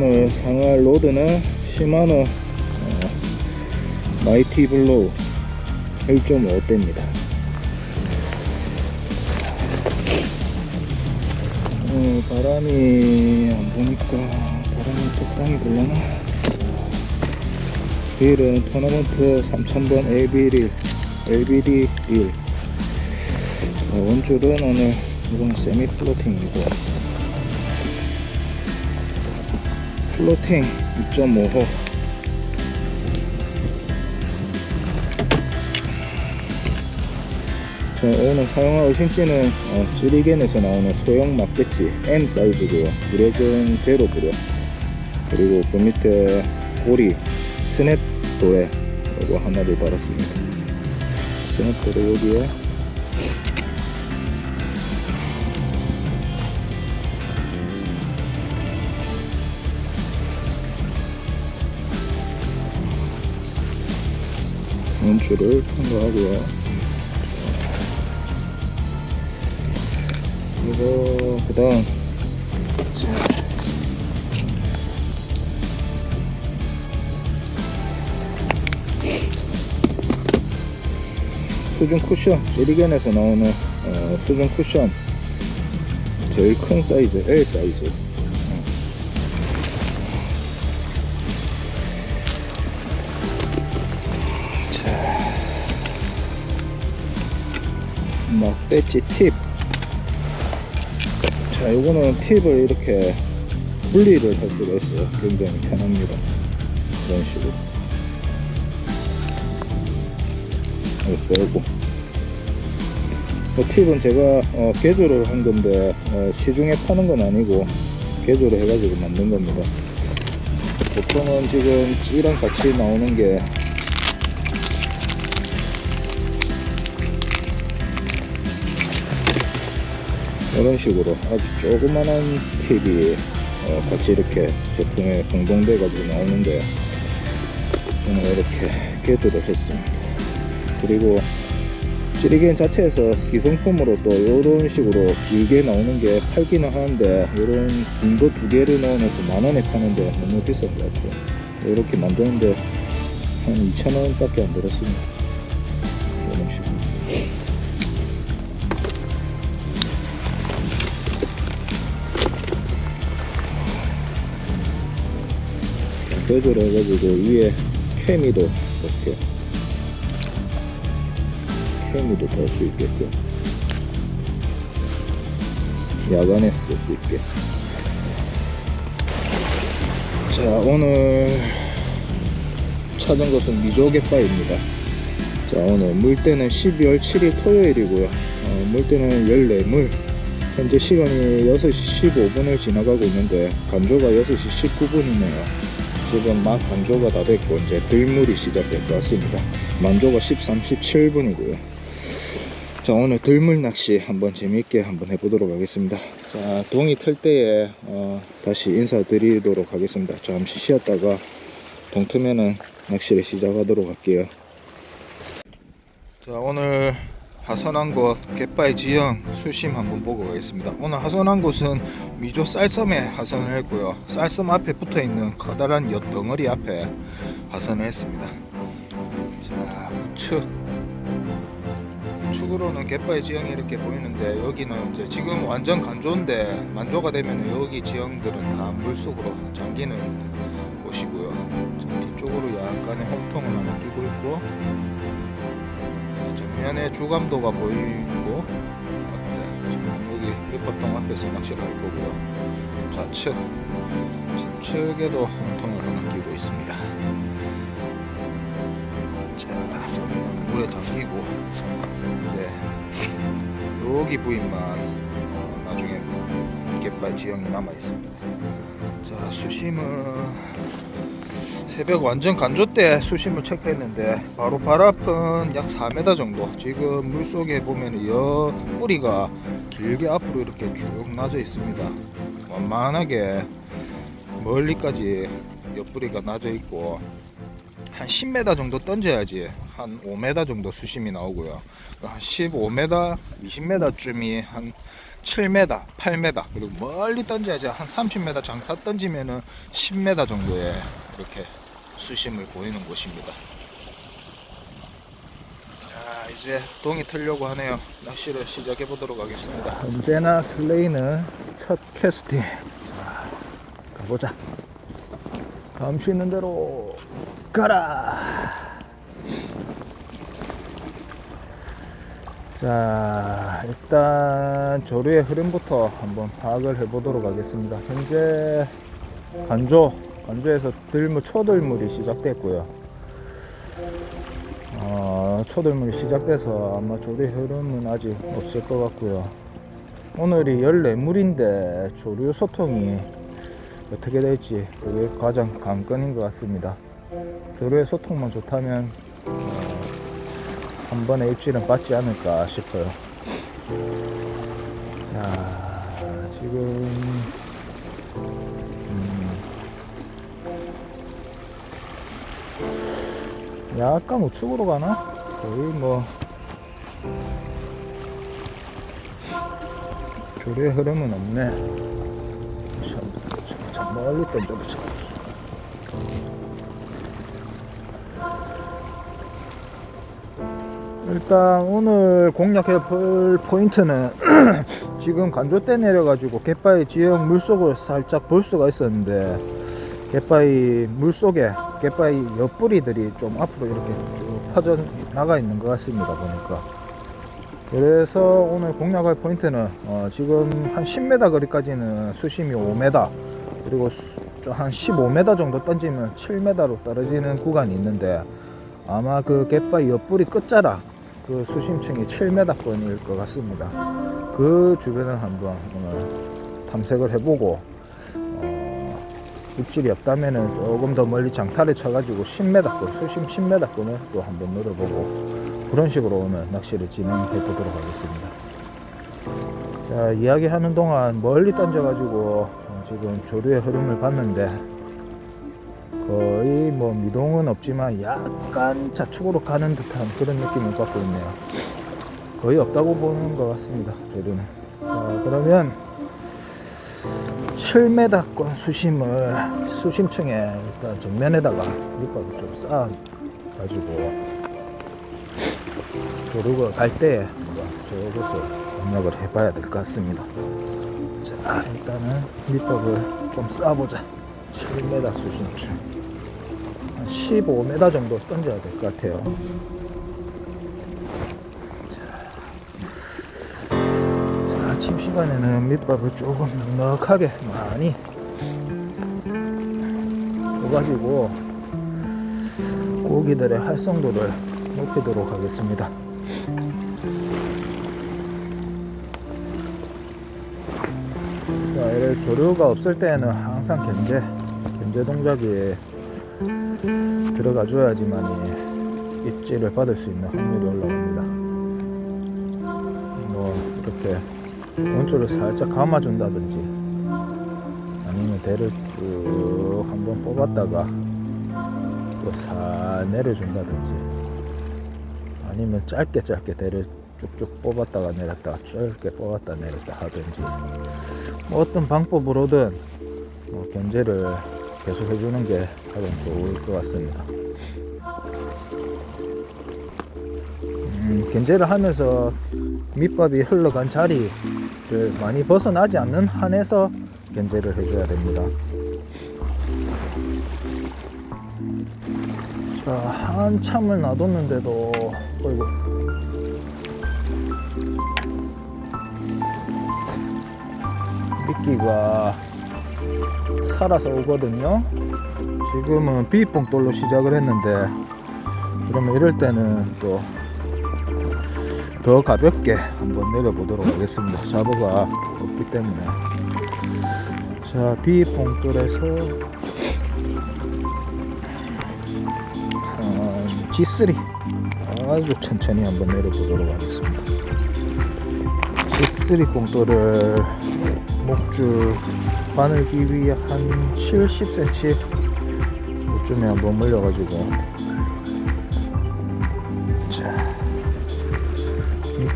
오늘 상할 로드는 시마노 어, 마이티 블로우 1.5대입니다. 어, 바람이 안 보니까 바람이 적당히 불려나? 휠은 토너먼트 3000번 LBD, LBD 휠. 자, 원줄은 오늘 이건 세미 플로팅이고 플로팅 2.5호 자, 오늘 사용할 의심지는 어, 찌리겐에서 나오는 소형 막대치 M 사이즈고요. 부력은 제로 부력. 그리고 그 밑에 고리 스냅도에 이거 하나를 달았습니다. 스냅도를 여기에 원줄을 통과하고요. 그리고 그 다음. 수중 쿠션 제리겐에서 나오는 어, 수중 쿠션. 제일 큰 사이즈 L 사이즈 막대치 팁 자, 요거는 팁을 이렇게 분리를 할 수가 있어요. 굉장히 편합니다. 이런 식으로. 이거 빼고. 그 팁은 제가 어, 개조를 한 건데 어, 시중에 파는 건 아니고 개조를 해가지고 만든 겁니다. 보통은 지금 찌랑 같이 나오는 게 이런 식으로 아주 조그만한 팁이 어, 같이 이렇게 제품에 공동돼 가지고 나오는데 저는 이렇게 개조를 했습니다. 그리고 찌리겐 자체에서 기성품으로 또 이런 식으로 길게 나오는 게 팔기는 하는데 이런 긴 거 두 개를 넣어놓고 만 원에 파는데 너무 비싼 것 같아요. 이렇게 만드는데 한 2,000원 밖에 안 들었습니다 개조를 해가지고 위에 케미도 이렇게 케미도 달 수 있게끔 야간에 쓸 수 있게. 자 오늘 찾은 것은 미조개바입니다. 자 오늘 물때는 12월 7일 토요일이고요. 어, 물때는 14물. 현재 시간이 6시 15분을 지나가고 있는데 간조가 6시 19분이네요 지금 막 만조가 다 됐고 이제 들물이 시작될 것 같습니다. 만조가 13, 17분이고요. 자 오늘 들물 낚시 한번 재미있게 한번 해보도록 하겠습니다. 자 동이 틀 때에 어, 다시 인사드리도록 하겠습니다. 잠시 쉬었다가 동 트면은 낚시를 시작하도록 할게요. 자 오늘 하선한 곳 갯바위 지형 수심 한번 보고 가겠습니다. 오늘 하선한 곳은 미조 쌀섬에 하선을 했고요. 쌀섬 앞에 붙어 있는 커다란 엿 덩어리 앞에 하선을 했습니다. 자 우측 우측으로는 갯바위 지형이 이렇게 보이는데 여기는 이제 지금 완전 간조인데 만조가 되면 여기 지형들은 다 물속으로 잠기는 곳이고요. 자, 뒤쪽으로 약간의 홈통을 하나 끼고 있고 정면에 주감도가 보이고. 네, 지금 여기 밑바통 앞에서 낚시를 할 거고요. 좌측. 좌측에도 홍통을 하나 끼고 있습니다. 자 물에 잠기고. 이제 여기 부위만 어, 나중에 갯발 지형이 남아 있습니다. 자 수심은 새벽 완전 간조 때 수심을 체크했는데 바로 발 앞은 약 4m 정도 지금 물속에 보면 여 뿌리가 길게 앞으로 이렇게 쭉 나져 있습니다 완만하게 멀리까지 옆뿌리가 나져 있고 한 10m 정도 던져야지 한 5m 정도 수심이 나오고요. 한 15m, 20m쯤이 한 7m, 8m 그리고 멀리 던져야지 한 30m 장타 던지면은 10m 정도의 이렇게 수심을 보이는 곳입니다. 자 이제 동이 틀려고 하네요. 낚시를 시작해 보도록 하겠습니다. 언제나 슬레이는 첫 캐스팅. 자, 가보자. 감시 있는 대로 가라. 자, 일단 조류의 흐름부터 한번 파악을 해보도록 하겠습니다. 현재 간조, 간조에서 들물, 초들물이 시작됐고요. 어, 초들물이 시작돼서 아마 조류의 흐름은 아직 없을 것 같고요. 오늘이 14물인데 조류 소통이 어떻게 될지 그게 가장 관건인 것 같습니다. 조류의 소통만 좋다면 어, 한 번의 입질은 받지 않을까 싶어요. 자, 지금 약간 우측으로 가나? 거의 뭐 조류의 흐름은 없네. 참, 참 멀리 던져보자. 일단 오늘 공략해 볼 포인트는 지금 간조대 내려가지고 갯바위 지역 물속을 살짝 볼 수가 있었는데 갯바위 물속에 갯바위 옆뿌리들이 좀 앞으로 이렇게 쭉 퍼져 나가 있는 것 같습니다 보니까 그래서 오늘 공략할 포인트는 어 지금 한 10m 거리까지는 수심이 5m 그리고 수- 좀한 15m 정도 던지면 7m로 떨어지는 구간이 있는데 아마 그 갯바위 옆뿌리 끝자락 그 수심층이 7m권일 것 같습니다. 그 주변을 한번 오늘 탐색을 해보고 어, 입질이 없다면은 조금 더 멀리 장타를 쳐가지고 10m권 수심 10m권을 또 한번 노려보고 그런 식으로 오늘 낚시를 진행해 보도록 하겠습니다. 자 이야기하는 동안 멀리 던져가지고 어, 지금 조류의 흐름을 봤는데 거의 뭐 미동은 없지만 약간 좌측으로 가는 듯한 그런 느낌을 받고 있네요. 거의 없다고 보는 것 같습니다. 조류는. 자, 그러면 7m권 수심을 수심층에 일단 정면에다가 밑밥을 좀 쌓아 가지고 조류가 갈 때에 저곳을 공략을 해봐야 될 것 같습니다. 자 일단은 밑밥을 좀 쌓아보자. 7m 수심층. 한 15m 정도 던져야 될 것 같아요. 자, 아침 시간에는 밑밥을 조금 넉넉하게 많이 줘가지고 고기들의 활성도를 높이도록 하겠습니다. 자, 이래 조류가 없을 때는 항상 견제, 견제 동작이 들어가 줘야지만이 입질을 받을 수 있는 확률이 올라옵니다. 뭐 이렇게 원줄을 살짝 감아준다든지 아니면 대를 쭉 한번 뽑았다가 또 살 내려준다든지 아니면 짧게 짧게 대를 쭉쭉 뽑았다가 내렸다가 짧게 뽑았다 내렸다 하든지 뭐 어떤 방법으로든 뭐 견제를 계속 해주는 게 가장 좋을 것 같습니다. 음, 견제를 하면서 밑밥이 흘러간 자리 를 많이 벗어나지 않는 한에서 견제를 해줘야 됩니다. 자, 한참을 놔뒀는데도, 어이구. 미끼가 살아서 오거든요. 지금은 비봉돌로 시작을 했는데 그러면 이럴 때는 또 더 가볍게 한번 내려보도록 하겠습니다. 잡어가 없기 때문에 자 비봉돌에서 어, G3 아주 천천히 한번 내려보도록 하겠습니다. G3 봉돌을 목줄 바늘 길이 한 70cm 이쯤에 한번 물려가지고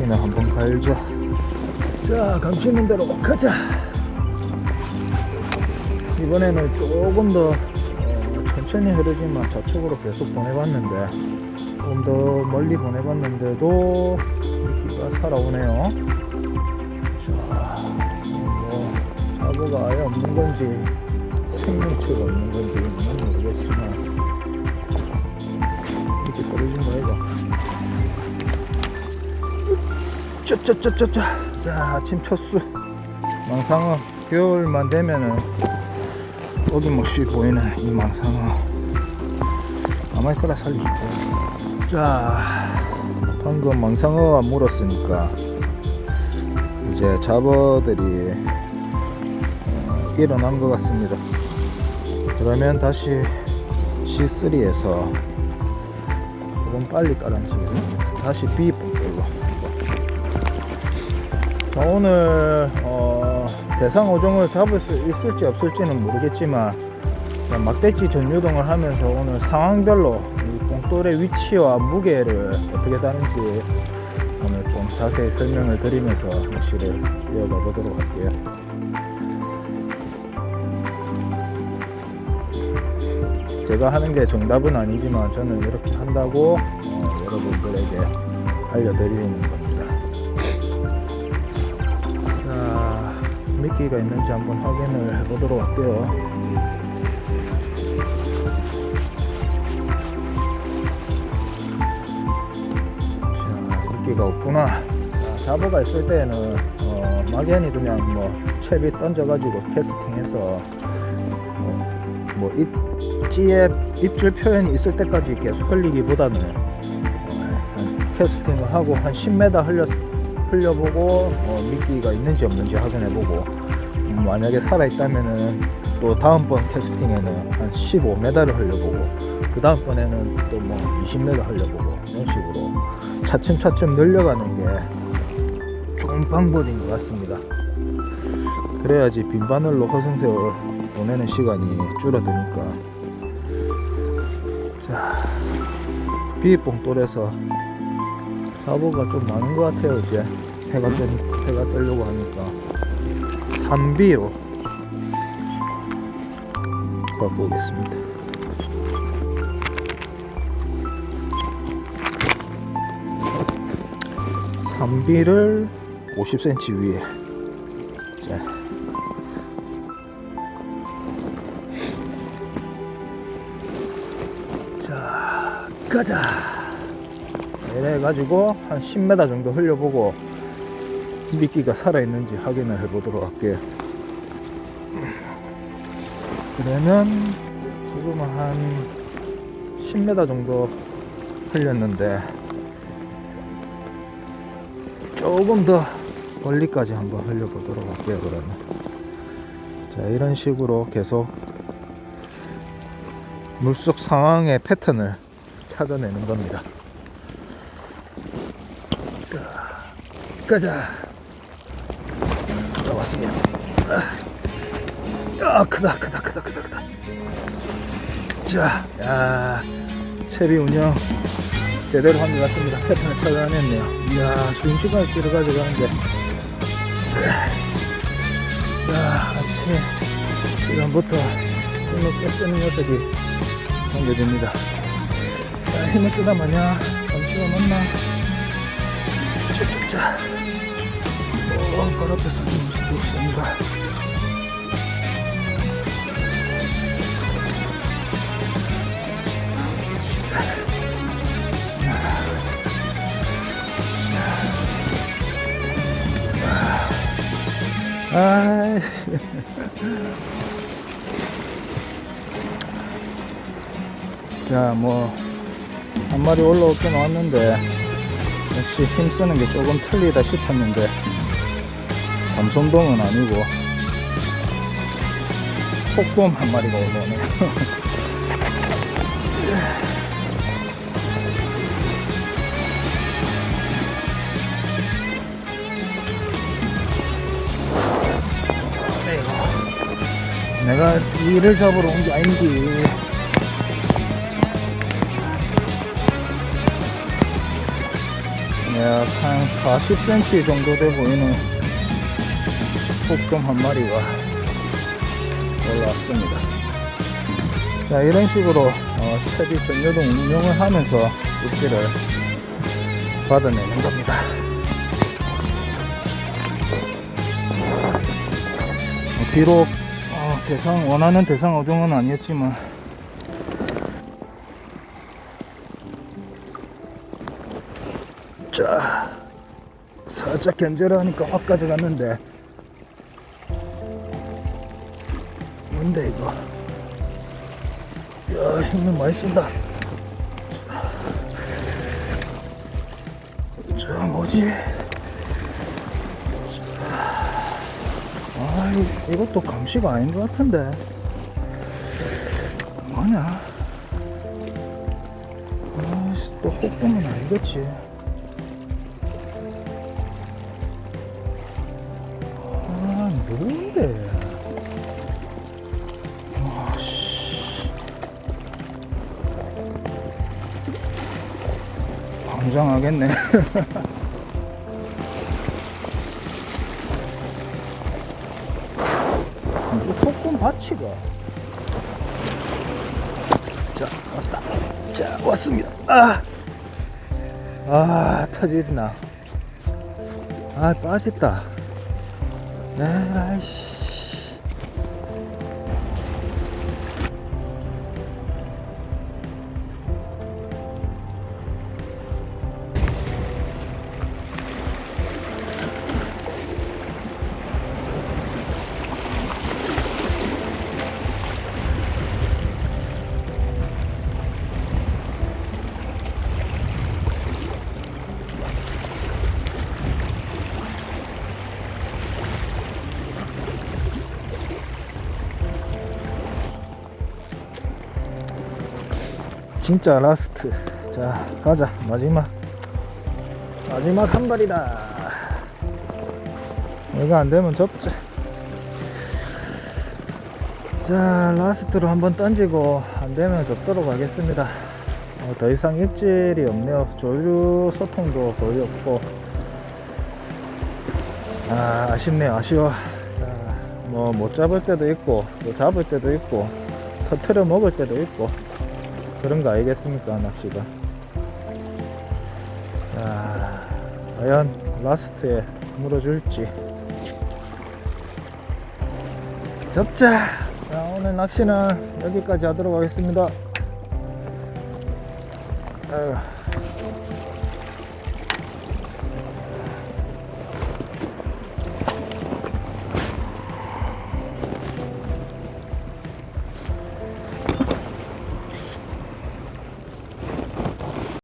미끼는 한번 갈자. 자, 감시 있는 대로 가자. 이번에는 조금 더 어, 천천히 흐르지만 저쪽으로 계속 보내봤는데 조금 더 멀리 보내봤는데도 미끼가 살아오네요. 자, 뭐 사고가 아예 없는 건지 생명체가 없는 건지 는 모르겠지만 이렇게 떨어진 거 아이 가 짜짜짜짜짜 자 아침 첫수. 망상어. 겨울만 되면은 어김없이 보이는 이 망상어. 가만히 거라 살려줄게 자 방금 망상어가 물었으니까 이제 잡어들이 어, 일어난 것 같습니다. 그러면 다시 C3에서 조금 빨리 깔아치겠습니다 다시 걸로 자, 오늘 어, 대상 어종을 잡을 수 있을지 없을지는 모르겠지만 막대치 전유동을 하면서 오늘 상황별로 이 봉돌의 위치와 무게를 어떻게 다는지 오늘 좀 자세히 설명을 드리면서 낚시를 이어가 보도록 할게요. 제가 하는 게 정답은 아니지만 저는 이렇게 한다고 어, 여러분들에게 알려드리는 겁니다. 자, 미끼가 있는지 한번 확인을 해보도록 할게요. 자, 미끼가 없구나. 자, 잡어가 있을 때는 어, 막연히 그냥 뭐 채비 던져가지고 캐스팅해서 어, 뭐 입지에 입질 표현이 있을 때까지 계속 흘리기보다는 어, 한 캐스팅을 하고 한 10m 흘렸 흘려보고 어, 미끼가 있는지 없는지 확인해보고 음, 만약에 살아있다면은 또 다음번 캐스팅에는 한 15m를 흘려보고 그 다음번에는 또 뭐 20m 흘려보고 이런 식으로 차츰차츰 늘려가는 게 좋은 방법인 것 같습니다. 그래야지 빈 바늘로 허송세월 보내는 시간이 줄어드니까. 자 비봉돌에서 사보가 좀 많은 것 같아요 이제. 해가 뜨 해가 뜨려고 하니까. 3비로. 바꾸겠습니다. 삼비를 50cm 위에. 자. 자, 가자. 이래 가지고 한 10m 정도 흘려보고 미끼가 살아있는지 확인을 해보도록 할게요. 그러면 지금은 한 10m 정도 흘렸는데 조금 더 멀리까지 한번 흘려보도록 할게요. 그러면 자 이런 식으로 계속 물속 상황의 패턴을 찾아내는 겁니다. 가자. 자, 왔습니다. 아, 야, 크다, 크다, 크다, 크다, 크다. 자, 야, 채비 운영 제대로 한것 같습니다. 패턴을 찾아냈네요. 이야, 순식간에 찌러 가져가는데. 자, 야, 아침 시간부터 힘을 깨쓰는 녀석이 상대됩니다. 자, 힘을 쓰다 마냐, 감시가 맞나? 쭉쭉 자. 어, 발 앞에서 좀 잡고 있습니다. 아, 자, 뭐, 한 마리 올라오긴 왔는데, 역시 힘쓰는 게 조금 틀리다 싶었는데, 감성동은 아니고, 폭범 한 마리가 올라오네요. 에이구, 내가 이를 잡으러 온 게 아닌지. 약한 40cm 정도 돼 보이는 폭금 한 마리가 올라왔습니다. 자, 이런 식으로 어, 채비 전조등 운용을 하면서 입질을 받아내는 겁니다. 어, 비록 어, 대상 원하는 대상 어종은 아니었지만 자 살짝 견제를 하니까 확 가져갔는데 뭔데 이거? 야 힘을 많이 쓴다. 자, 자 뭐지? 아 이- 이것도 감시가 아닌 것 같은데. 뭐냐? 아씨 또 혹보면 알겠지 이 속금 바치가. 자 왔다. 자 왔습니다. 아, 아 터졌나. 아 빠졌다. 네, 아이씨 진짜 라스트. 자 가자. 마지막. 마지막 한 발이다. 이거 안되면 접자 자 라스트로 한번 던지고 안되면 접도록 하겠습니다. 어, 더 이상 입질이 없네요. 조류 소통도 거의 없고. 아 아쉽네요. 아쉬워. 자 뭐 못 잡을 때도 있고 또 잡을 때도 있고 터트려 먹을 때도 있고 그런 거 아니겠습니까 낚시가? 자 과연 라스트에 물어줄지. 접자! 자 오늘 낚시는 여기까지 하도록 하겠습니다. 아유.